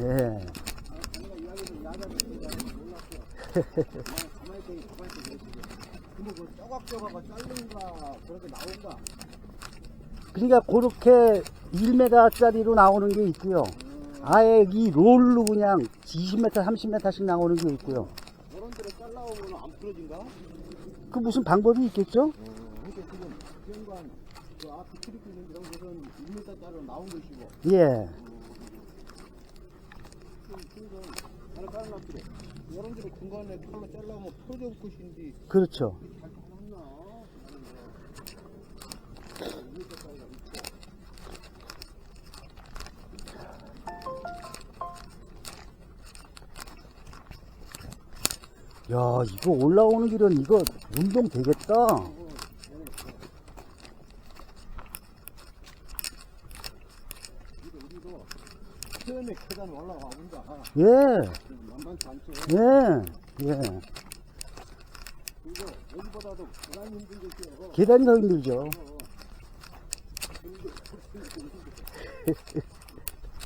예. 그러니까 그렇게 1m짜리로 나오는 게 있고요. 아예 이 롤로 그냥 20m, 30m씩 나오는 게 있고요. 저런 데를 잘라오면 안 부러진가? 그 무슨 방법이 있겠죠? 지금 현관 그 앞에 트리프 있는 이런 곳은 1m짜리로 나온 것이고 예. 그렇죠. 야, 이거 올라오는 길은 이거 운동 되겠다. 처음에 계단 올라가 본다. 예. 만만치 않죠. 예. 예. 그리고 여기보다도 계단 힘든 게 있어요. 계단이 더 힘들죠. 어.